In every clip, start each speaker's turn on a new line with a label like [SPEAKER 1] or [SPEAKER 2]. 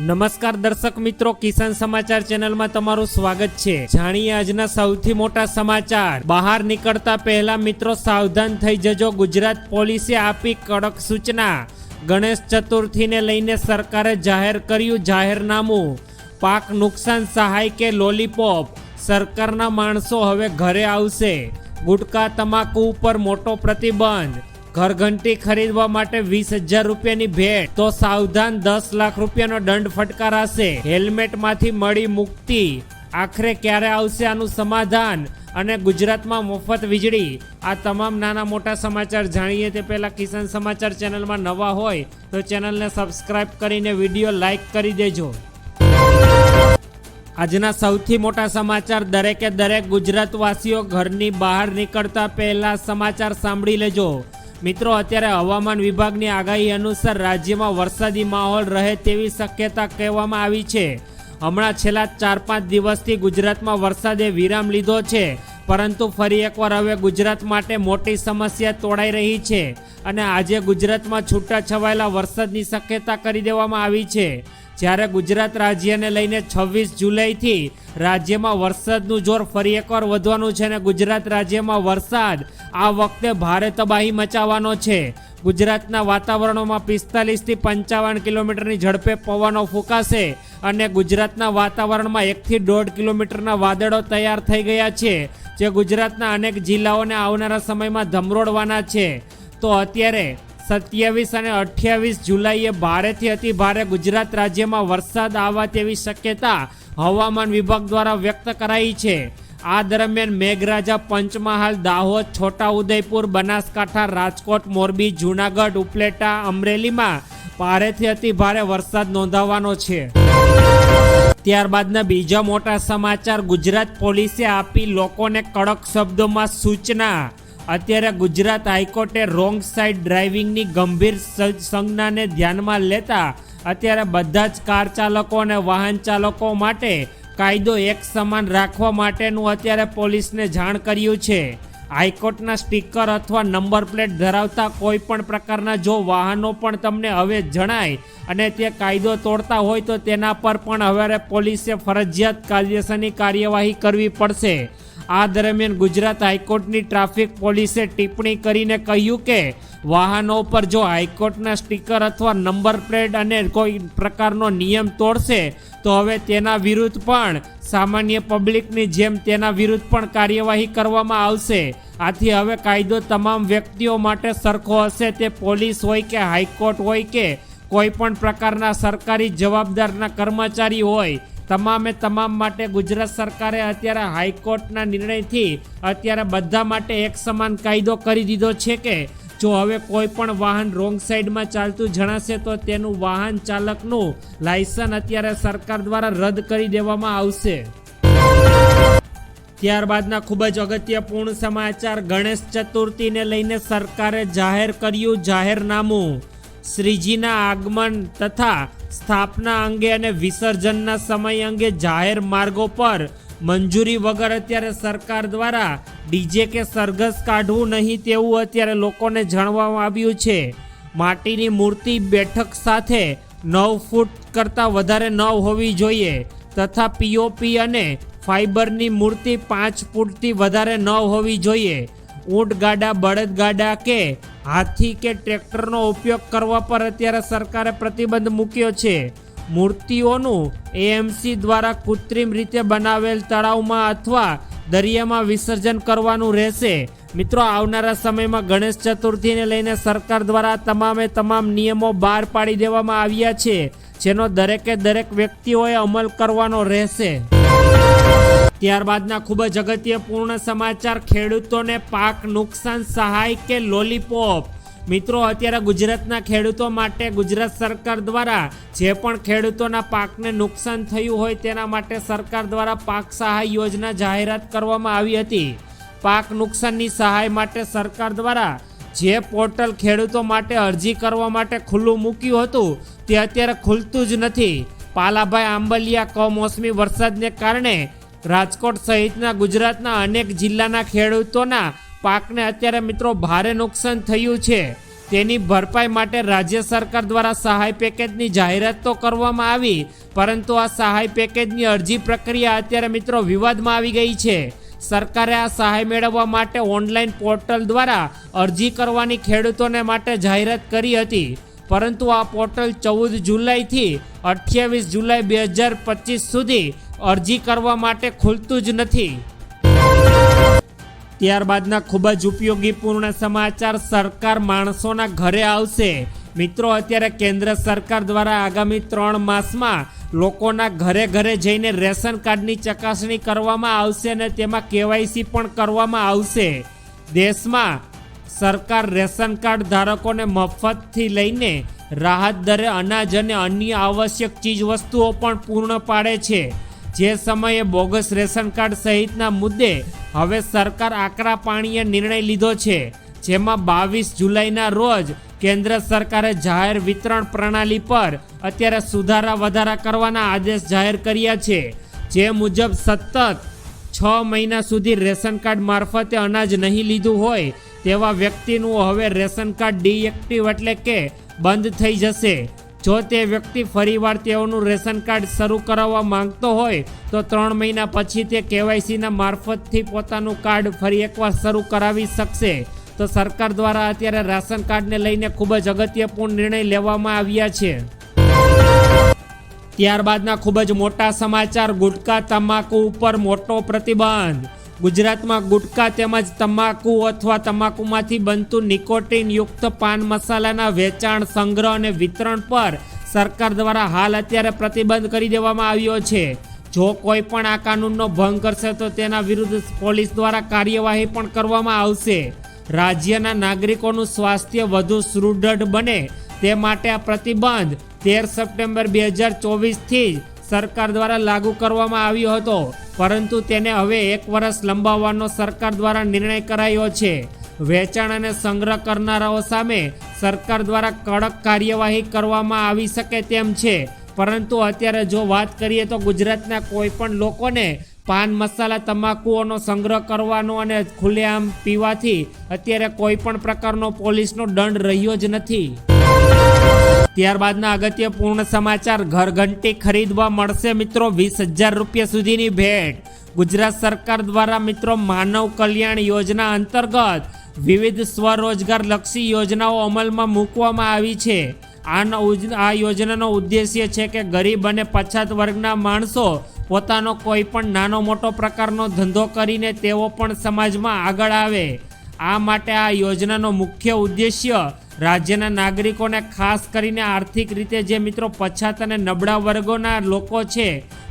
[SPEAKER 1] નમસ્કાર દર્શક મિત્રો, કિસાન સમાચાર ચેનલમાં તમારું સ્વાગત છે. જાણીએ આજના સૌથી મોટા સમાચાર. બહાર નીકળતા પહેલા મિત્રો સાવધાન થઈ જજો. ગુજરાત પોલીસે આપી કડક સૂચના. ગણેશ ચતુર્થીને લઈને સરકારે જાહેર કર્યું જાહેરનામું. પાક નુકસાન સહાય કે લોલીપોપ? સરકારના માણસો હવે ઘરે આવશે. ગુટકા, તમાકુ ઉપર મોટો પ્રતિબંધ. ઘરઘંટી ખરીદવા માટે વીસ હજાર રૂપિયાની ભેટ. તો સાવધાન દસ લાખ રૂપિયાનો દંડ ફટકારાશે. હેલ્મેટમાંથી મળી મુક્તિ. આખરે ક્યારે આવશે આનું સમાધાન? અને ગુજરાતમાં મફત વીજળી. આ તમામ નાના મોટા સમાચાર જાણીએ તે પહેલાં કિસાન સમાચાર ચેનલમાં નવા હોય તો ચેનલને સબસ્ક્રાઇબ કરીને વીડિયો લાઈક કરી દેજો. આજના સૌથી મોટા સમાચાર દરેકે દરેક ગુજરાતવાસીઓ ઘરની બહાર નીકળતા પહેલા સમાચાર સાંભળી લેજો. મિત્રો, અત્યારે હવામાન વિભાગની આગાહી અનુસાર રાજ્યમાં વરસાદી માહોલ રહે તેવી શક્યતા કહેવામાં આવી છે. હમણાં છેલ્લા ચાર પાંચ દિવસથી ગુજરાતમાં વરસાદે વિરામ લીધો છે, પરંતુ ફરી એકવાર હવે ગુજરાત માટે મોટી સમસ્યા તોડાઈ રહી છે અને આજે ગુજરાતમાં છૂટા છવાયેલા વરસાદની શક્યતા કરી દેવામાં આવી છે. જ્યારે ગુજરાત રાજ્યને લઈને છવ્વીસ જુલાઈથી રાજ્યમાં વરસાદનું જોર ફરી એકવાર વધવાનું છે અને ગુજરાત રાજ્યમાં વરસાદ આ વખતે ભારે તબાહી મચાવવાનો છે. ગુજરાતના વાતાવરણોમાં પિસ્તાલીસથી પંચાવન કિલોમીટરની ઝડપે પવનો ફૂંકાશે અને ગુજરાતના વાતાવરણમાં એકથી દોઢ કિલોમીટરના વાદળો તૈયાર થઈ ગયા છે, જે ગુજરાતના અનેક જિલ્લાઓને આવનારા સમયમાં ધમરોડવાના છે. તો અત્યારે સત્યાવીસ અને અઠ્યાવીસ જુલાઈએ ભારેથી અતિ ભારે ગુજરાત રાજ્યમાં વરસાદ આવવા તેવી શક્યતા હવામાન વિભાગ દ્વારા વ્યક્ત કરાઈ છે. આ દરમિયાન મેઘરાજા પંચમહાલ, દાહોદ, છોટાઉદેપુર, બનાસકાંઠા, રાજકોટ, મોરબી, જૂનાગઢ, ઉપલેટા, અમરેલીમાં ભારેથી અતિ ભારે વરસાદ નોંધાવાનો છે. ત્યારબાદના બીજા મોટા સમાચાર, ગુજરાત પોલીસે આપી લોકોને કડક શબ્દોમાં સૂચના અત્યારે ગુજરાત હાઈકોર્ટે રોંગ સાઈડ ડ્રાઇવિંગની ગંભીર સંજ્ઞાને ધ્યાનમાં લેતા અત્યારે બધા જ કાર ચાલકો અને વાહન ચાલકો માટે કાયદો એક સમાન રાખવા માટેનું અત્યારે પોલીસને જાણ કર્યું છે. હાઈકોર્ટના સ્ટીકર અથવા નંબર પ્લેટ ધરાવતા કોઈ પણ પ્રકારના જો વાહનો પણ તમને હવે જણાય અને તે કાયદો તોડતા હોય તો તેના પર પણ હવે પોલીસે ફરજિયાત કાયદેસરની કાર્યવાહી કરવી પડશે. આ દરમિયાન ગુજરાત હાઈકોર્ટની ટ્રાફિક પોલીસે ટિપ્પણી કરીને કહ્યું કે વાહનો પર જો હાઈકોર્ટના સ્ટીકર અથવા નંબર પ્લેટ અને કોઈ પ્રકારનો નિયમ તોડશે, તો હવે તેના વિરુદ્ધ પણ સામાન્ય પબ્લિકની જેમ તેના વિરુદ્ધ પણ કાર્યવાહી કરવામાં આવશે. આથી હવે કાયદો તમામ વ્યક્તિઓ માટે સરખો હશે, તે પોલીસ હોય કે હાઈકોર્ટ હોય કે કોઈ પણ પ્રકારના સરકારી જવાબદારના કર્મચારી હોય તમામે તમામ માટે ગુજરાત સરકારે અત્યારે હાઈકોર્ટના નિર્ણયથી અત્યારે બધા માટે એક સમાન કાયદો કરી દીધો છે કે જો હવે કોઈ પણ વાહન રોંગ સાઈડમાં ચાલતું જણાશે તો તેનું વાહન ચાલકનું લાયસન્સ અત્યારે સરકાર દ્વારા રદ કરી દેવામાં આવશે. ત્યારબાદના ખૂબ જ અગત્યપૂર્ણ સમાચાર ગણેશ ચતુર્થીને લઈને સરકારે જાહેર કર્યું જાહેરનામું. શ્રીજીના આગમન તથા સ્થાપના અંગે અને વિસર્જનના સમય અંગે જાહેર માર્ગો પર મંજૂરી વગર અત્યારે સરકાર દ્વારા ડીજે કે સરઘસ કાઢવું નહીં તેવું અત્યારે લોકોને જાણવામાં આવ્યું છે. માટીની મૂર્તિ બેઠક સાથે નવ ફૂટ કરતાં વધારે ન હોવી જોઈએ તથા પીઓપી અને ફાઇબરની મૂર્તિ પાંચ ફૂટથી વધારે ન હોવી જોઈએ. ઊંટ ગાડા, બળદ ગાડા કે હાથી કે ટ્રેક્ટરનો ઉપયોગ કરવા પર અત્યારે સરકારે પ્રતિબંધ મૂક્યો છે. મૂર્તિઓનું એએમસી દ્વારા કૃત્રિમ રીતે બનાવેલ તળાવમાં અથવા દરિયામાં વિસર્જન કરવાનું રહેશે. મિત્રો, આવનારા સમયમાં ગણેશ ચતુર્થીને લઈને સરકાર દ્વારા તમામે તમામ નિયમો બહાર પાડી દેવામાં આવ્યા છે, જેનો દરેકે દરેક વ્યક્તિઓએ અમલ કરવાનો રહેશે. ત્યારબાદના ખૂબ જ અગત્યપૂર્ણ સમાચાર, ખેડૂતોને પાક નુકસાન સહાય કે લોલીપોપ? મિત્રો, અત્યારે ગુજરાતના ખેડૂતો માટે ગુજરાત સરકાર દ્વારા જે પણ ખેડૂતોના પાકને નુકસાન થયું હોય તેના માટે સરકાર દ્વારા પાક સહાય યોજના જાહેરાત કરવામાં આવી હતી. પાક નુકસાનની સહાય માટે સરકાર દ્વારા જે પોર્ટલ ખેડૂતો માટે અરજી કરવા માટે ખુલ્લું મૂક્યું હતું, તે અત્યારે ખુલતું જ નથી. પાલાભાઈ આંબલિયા કમોસમી વરસાદને કારણે રાજકોટ સહિતના ગુજરાતના અનેક જિલ્લાના ખેડૂતોના પાકને અત્યારે મિત્રો ભારે નુકસાન થયું છે. તેની ભરપાઈ માટે રાજ્ય સરકાર દ્વારા સહાય પેકેજની જાહેરાત તો કરવામાં આવી, પરંતુ આ સહાય પેકેજની અરજી પ્રક્રિયા અત્યારે મિત્રો વિવાદમાં આવી ગઈ છે. સરકારે આ સહાય મેળવવા માટે ઓનલાઈન પોર્ટલ દ્વારા અરજી કરવાની ખેડૂતોને માટે જાહેરાત કરી હતી. પરંતુ આ પોર્ટલ ચૌદ જુલાઈથી અઠ્યાવીસ જુલાઈ બે હજાર પચીસ સુધી અરજી કરવા માટે ખુલતું જ નથી. ત્યારબાદના ખૂબ જ ઉપયોગીપૂર્ણ સમાચાર સરકાર માણસોના ઘરે આવશે. મિત્રો, અત્યારે કેન્દ્ર સરકાર દ્વારા આગામી ત્રણ માસમાં લોકોના ઘરે ઘરે જઈને રેશન કાર્ડની ચકાસણી કરવામાં આવશે અને તેમાં કેવાયસી પણ કરવામાં આવશે. દેશમાં સરકાર રેશન કાર્ડ ધારકોને મફતથી લઈને રાહત દરે અનાજ અને અન્ય આવશ્યક ચીજ વસ્તુઓ પણ પૂર્ણ પાડે છે. જે સમયે બોગસ રેશન કાર્ડ સહિતના મુદ્દે હવે સરકાર આકરા પાણીએ નિર્ણય લીધો છે. જેમાં બાવીસ જુલાઈના રોજ કેન્દ્ર સરકારે જાહેર વિતરણ પ્રણાલી પર અત્યારે સુધારા વધારા કરવાના આદેશ જાહેર કર્યા છે. જે મુજબ સતત છ મહિના સુધી રેશન કાર્ડ મારફતે અનાજ નહીં લીધું હોય તેવા વ્યક્તિનું હવે રેશન કાર્ડ ડીએક્ટિવ એટલે કે બંધ થઈ જશે. જો તે વ્યક્તિ ફરીવાર તેઓનું રેશન કાર્ડ શરૂ કરાવવા માંગતો હોય, તો ત્રણ મહિના પછી તે કેવાયસીના મારફતથી પોતાનું કાર્ડ ફરી એકવાર શરૂ કરાવી શકશે. તો સરકાર દ્વારા અત્યારે રાશન કાર્ડને લઈને ખૂબ જ અગત્યપૂર્ણ નિર્ણય લેવામાં આવ્યા છે. ત્યારબાદના ખૂબ જ મોટા સમાચાર, ગુટકા, તમાકુ ઉપર મોટો પ્રતિબંધ. ગુજરાતમાં ગુટકા તેમજ તમાકુ અથવા તમાકુમાંથી બનતું નિકોટિન યુક્ત પાન મસાલાના વેચાણ, સંગ્રહ અને વિતરણ પર સરકાર દ્વારા હાલ અત્યારે પ્રતિબંધ કરી દેવામાં આવ્યો છે. જો કોઈ પણ આ કાનૂનનો ભંગ કરશે તો તેના વિરુદ્ધ પોલીસ દ્વારા કાર્યવાહી પણ કરવામાં આવશે. રાજ્યના નાગરિકોનું સ્વાસ્થ્ય વધુ સુદૃઢ બને તે માટે આ પ્રતિબંધ તેર સપ્ટેમ્બર બે હજાર ચોવીસથી જ સરકાર દ્વારા લાગુ કરવામાં આવ્યો હતો. પરંતુ તેને હવે એક વર્ષ લંબાવવાનો સરકાર દ્વારા નિર્ણય કરાયો છે. વેચાણ અને સંગ્રહ કરનારાઓ સામે સરકાર દ્વારા કડક કાર્યવાહી કરવામાં આવી શકે તેમ છે. પરંતુ અત્યારે જો વાત કરીએ તો ગુજરાતના કોઈ પણ લોકોને પાન મસાલા, તમાકુઓનો સંગ્રહ કરવાનો અને ખુલ્લેઆમ પીવાથી અત્યારે કોઈ પણ પ્રકારનો પોલીસનો દંડ રહ્યો જ નથી. ત્યારબાદના અગત્યપૂર્ણ સમાચાર, ઘરઘંટી ખરીદવા મળશે મિત્રો વીસ હજાર રૂપિયા સુધીની ભેટ. ગુજરાત સરકાર દ્વારા મિત્રો માનવ કલ્યાણ યોજના અંતર્ગત વિવિધ સ્વરોજગાર લક્ષી યોજનાઓ અમલમાં મૂકવામાં આવી છે. આનો આ યોજનાનો ઉદ્દેશ્ય છે કે ગરીબ અને પછાત વર્ગના માણસો પોતાનો કોઈ પણ નાનો મોટો પ્રકારનો ધંધો કરીને તેઓ પણ સમાજમાં આગળ આવે. આ માટે આ યોજનાનો મુખ્ય ઉદ્દેશ્ય રાજ્યના નાગરિકોને ખાસ કરીને આર્થિક રીતે જે મિત્રો પછાત અને નબળા વર્ગોના લોકો છે,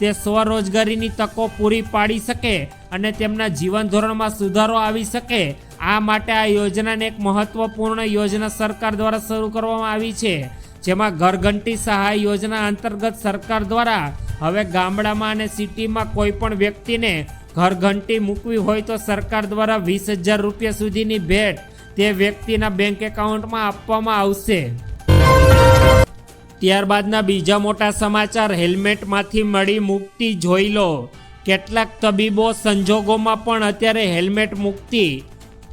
[SPEAKER 1] તે સ્વરોજગારીની તકો પૂરી પાડી શકે અને તેમના જીવન ધોરણમાં સુધારો આવી શકે, આ માટે આ યોજનાને એક મહત્વપૂર્ણ યોજના સરકાર દ્વારા શરૂ કરવામાં આવી છે, જેમાં ઘરઘંટી સહાય યોજના અંતર્ગત સરકાર દ્વારા હવે ગામડામાં અને સિટીમાં કોઈ પણ વ્યક્તિને ઘરઘંટી મૂકવી હોય તો સરકાર દ્વારા વીસ હજાર રૂપિયા સુધીની ભેટ તે વ્યક્તિના બેંક એકાઉન્ટમાં આપવામાં આવશે. ત્યારબાદના બીજા મોટા સમાચાર, હેલ્મેટમાંથી મળી મુક્તિ જોઈ લો. કેટલાક તબીબો સંજોગોમાં પણ અત્યારે હેલ્મેટ મુક્તિ.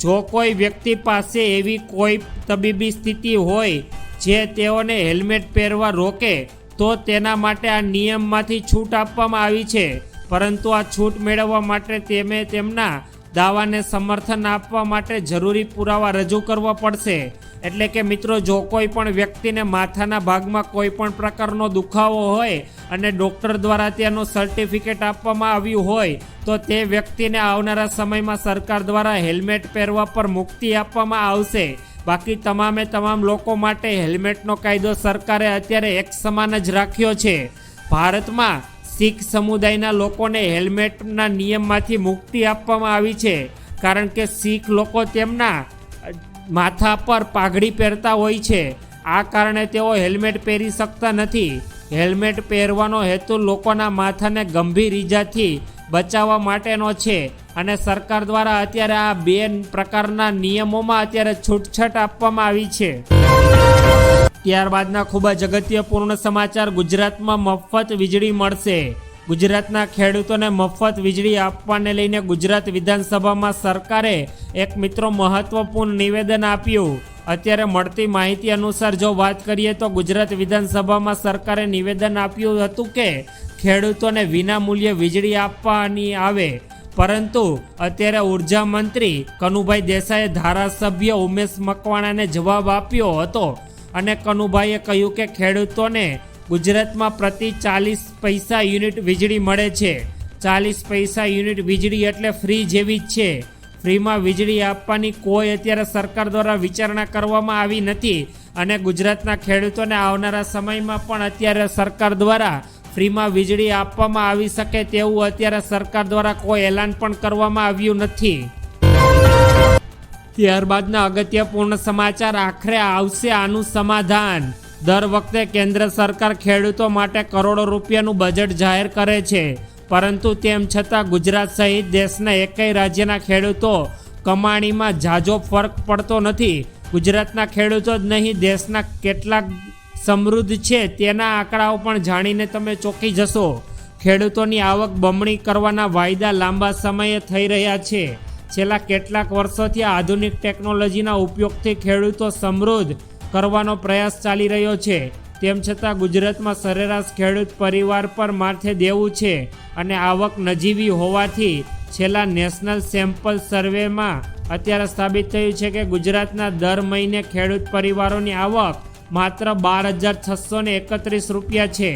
[SPEAKER 1] જો કોઈ વ્યક્તિ પાસે એવી કોઈ તબીબી સ્થિતિ હોય જે તેઓને હેલ્મેટ પહેરવા રોકે, તો તેના માટે આ નિયમમાંથી છૂટ આપવામાં આવી છે. પરંતુ આ છૂટ મેળવવા માટે તેમે તેમના દાવાને સમર્થન આપવા માટે જરૂરી પુરાવા રજૂ કરવા પડશે. એટલે કે મિત્રો, જો કોઈ પણ વ્યક્તિને માથાના ભાગમાં કોઈ પણ પ્રકારનો દુખાવો હોય અને ડૉક્ટર દ્વારા તેનું સર્ટિફિકેટ આપવામાં આવ્યું હોય, તો તે વ્યક્તિને આવનારા સમયમાં સરકાર દ્વારા હેલ્મેટ પહેરવા પર મુક્તિ આપવામાં આવશે. બાકી તમામે તમામ લોકો માટે હેલ્મેટનો કાયદો સરકારે અત્યારે એક સમાન જ રાખ્યો છે. ભારતમાં શીખ સમુદાયના લોકોને હેલ્મેટના નિયમમાંથી મુક્તિ આપવામાં આવી છે. કારણ કે શીખ લોકો તેમના માથા પર પાઘડી પહેરતા હોય છે. આ કારણે તેઓ હેલ્મેટ પહેરી શકતા નથી. હેલ્મેટ પહેરવાનો હેતુ લોકોના માથાને ગંભીર ઈજાથી બચાવવા માટેનો છે અને સરકાર દ્વારા અત્યારે આ બે પ્રકારના નિયમોમાં અત્યારે છૂટછાટ આપવામાં આવી છે. ત્યારબાદના ખૂબ જ અગત્યપૂર્ણ સમાચાર ગુજરાતમાં મફત વીજળી મળશે. ગુજરાતના ખેડૂતોને મફત વીજળી આપવાને લઈને ગુજરાત વિધાનસભામાં સરકારે એક મિત્રો મહત્વપૂર્ણ નિવેદન આપ્યું. અત્યારે મળતી માહિતી અનુસાર જો વાત કરીએ તો ગુજરાત વિધાનસભામાં સરકારે નિવેદન આપ્યું હતું કે ખેડૂતોને વિના મૂલ્યે વીજળી આપવાની આવે. પરંતુ અત્યારે ઊર્જા મંત્રી કનુભાઈ દેસાઈએ ધારાસભ્ય ઉમેશ મકવાણાને જવાબ આપ્યો હતો. અને કનુભાઈએ કહ્યું કે ખેડૂતોને ગુજરાતમાં પ્રતિ ચાલીસ પૈસા યુનિટ વીજળી મળે છે. ચાલીસ પૈસા યુનિટ વીજળી એટલે ફ્રી જેવી જ છે. ફ્રીમાં વીજળી આપવાની કોઈ અત્યારે સરકાર દ્વારા વિચારણા કરવામાં આવી નથી અને ગુજરાતના ખેડૂતોને આવનારા સમયમાં પણ અત્યારે સરકાર દ્વારા ફ્રીમાં વીજળી આપવામાં આવી શકે તેવું અત્યારે સરકાર દ્વારા કોઈ એલાન પણ કરવામાં આવ્યું નથી. ત્યારબાદના અગત્યપૂર્ણ સમાચાર આખરે આવશે આનું સમાધાન. દર વખતે કેન્દ્ર સરકાર ખેડૂતો માટે કરોડો રૂપિયાનું બજેટ જાહેર કરે છે. પરંતુ તેમ છતાં ગુજરાત સહિત દેશના એકેય રાજ્યના ખેડૂતો કમાણીમાં ઝાઝો ફરક પડતો નથી. ગુજરાતના ખેડૂતો જ નહીં, દેશના કેટલાક સમૃદ્ધ છે તેના આંકડાઓ પણ જાણીને તમે ચોંકી જશો. ખેડૂતોની આવક બમણી કરવાના વાયદા લાંબા સમયે થઈ રહ્યા છે. છેલ્લા કેટલાક વર્ષોથી આધુનિક ટેકનોલોજીના ઉપયોગથી ખેડૂતો સમૃદ્ધ કરવાનો પ્રયાસ ચાલી રહ્યો છે. તેમ છતાં ગુજરાતમાં સરેરાશ ખેડૂત પરિવાર પર માથે દેવું છે અને આવક નજીવી હોવાથી છેલ્લા નેશનલ સેમ્પલ સર્વેમાં અત્યારે સાબિત થયું છે કે ગુજરાતના દર મહિને ખેડૂત પરિવારોની આવક માત્ર બાર હજાર છસો એકત્રીસ રૂપિયા છે.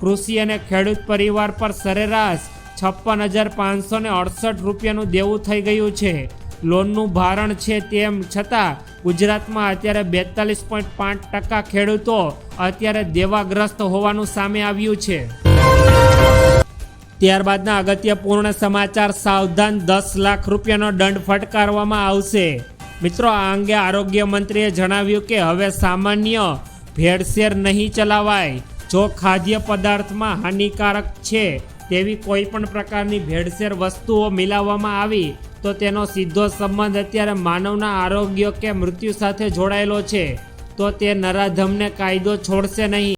[SPEAKER 1] કૃષિ અને ખેડૂત પરિવાર પર સરેરાશ છપ્પન હજાર પાંચસો ને અડસઠ રૂપિયાનું દેવું થઈ ગયું છે. લોનનું ભારણ છે તેમ છતાં ગુજરાતમાં અત્યારે બેતાલીસ પોઈન્ટ પાંચ ટકા ખેડૂતો અત્યારે દેવાગ્રસ્ત હોવાનું સામે આવ્યું છે. ત્યારબાદના અગત્યપૂર્ણ સમાચાર, સાવધાન દસ લાખ રૂપિયાનો દંડ ફટકારવામાં આવશે. મિત્રો, આ અંગે આરોગ્ય મંત્રીએ જણાવ્યું કે હવે સામાન્ય ભેળસેળ નહીં ચલાવાય. જો ખાદ્ય પદાર્થમાં હાનિકારક છે તેવી કોઈ પણ પ્રકારની ભેળસેળ વસ્તુઓ મિલાવવામાં આવી, તો તેનો સીધો સંબંધ અત્યારે માનવના આરોગ્ય કે મૃત્યુ સાથે જોડાયેલો છે. તો તે નરાધમને કાયદો છોડશે નહીં.